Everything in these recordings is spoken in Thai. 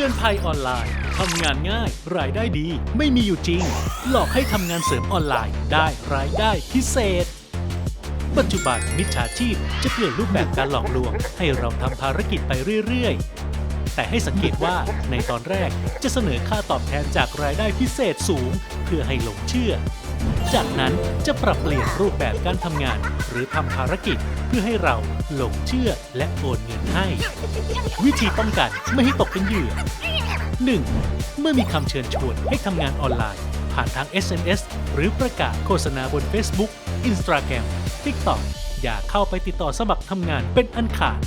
ตือนภัยออนไลน์ทำงานง่าย รายได้ดี ไม่มีอยู่จริง หลอกให้ทำงานเสริมออนไลน์ได้รายได้พิเศษ ปัจจุบันมิจฉาชีพจะเปลี่ยนรูปแบบการหลอกลวง ให้เราทำภารกิจไปเรื่อยๆ แต่ให้สังเกตว่าในตอนแรกจะเสนอค่าตอบแทนจากรายได้พิเศษสูง เพื่อให้หลงเชื่อ จากนั้นจะปรับเปลี่ยนรูปแบบการทำงาน หรือทำภารกิจเพื่อให้เราหลงเชื่อและโอนเงินให้ วิธีป้องกันไม่ให้ตกเป็นเหยื่อ 1. เมื่อมีคำเชิญชวนให้ทำงานออนไลน์ ผ่านทาง SMS หรือประกาศโฆษณาบน Facebook Instagram TikTok อย่าเข้าไปติดต่อสมัครทำงานเป็นอันขาด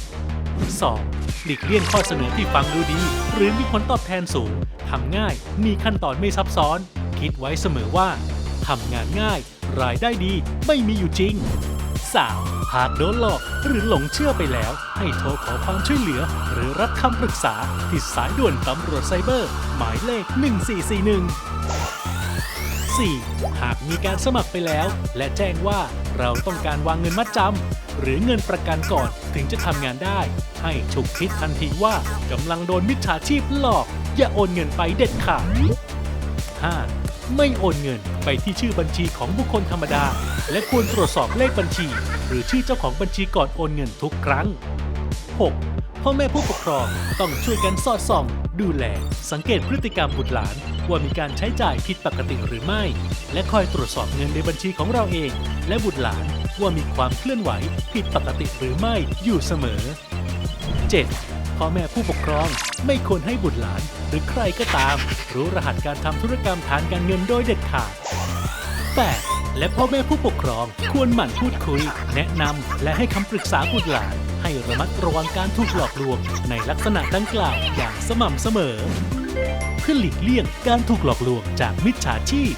2. หลีกเลี่ยงข้อเสนอที่ฟังดูดี หรือมีผลตอบแทนสูง ทำง่าย มีขั้นตอนไม่ซับซ้อน คิดไว้เสมอว่า ทำงานง่าย รายได้ดีไม่มีอยู่จริง 3. หากโดนหลอกหรือหลงเชื่อไปแล้ว ให้โทรขอความช่วยเหลือ หรือรับคำปรึกษา ที่สายด่วนตำรวจไซเบอร์ หมายเลข 1441 4. หากมีการสมัครไปแล้ว และแจ้งว่าเราต้องการวางเงินมัดจำหรือเงินประกันก่อนถึงจะทำงานได้ ให้ฉุกคิดทันทีว่ากำลังโดนมิจฉาชีพหลอก อย่าโอนเงินไปเด็ดขาด 5. ไม่โอนเงินไปที่ชื่อบัญชีของบุคคลธรรมดา และควรตรวจสอบเลขบัญชี หรือชื่อเจ้าของบัญชีก่อนโอนเงินทุกครั้ง 6. พ่อแม่ผู้ปกครองต้องช่วยกันสอดส่อง ดูแล สังเกตพฤติกรรมบุตรหลาน ว่ามีการใช้จ่ายผิดปกติหรือไม่ และคอยตรวจสอบเงินในบัญชีของเราเอง และบุตรหลานว่ามีความเคลื่อนไหวผิดปกติหรือไม่อยู่เสมอ 7. พ่อแม่ผู้ปกครอง ไม่ควรให้บุตรหลาน หรือใครก็ตาม รู้รหัสการทำธุรกรรมทางการเงินโดยเด็ดขาด 8. และพ่อแม่ผู้ปกครองควรหมั่นพูดคุย แนะนำและให้คำปรึกษาบุตรหลาน ให้ระมัดระวังการถูกหลอกลวง ในลักษณะดังกล่าวอย่างสม่ำเสมอ เพื่อหลีกเลี่ยงการถูกหลอกลวงจากมิจฉาชีพ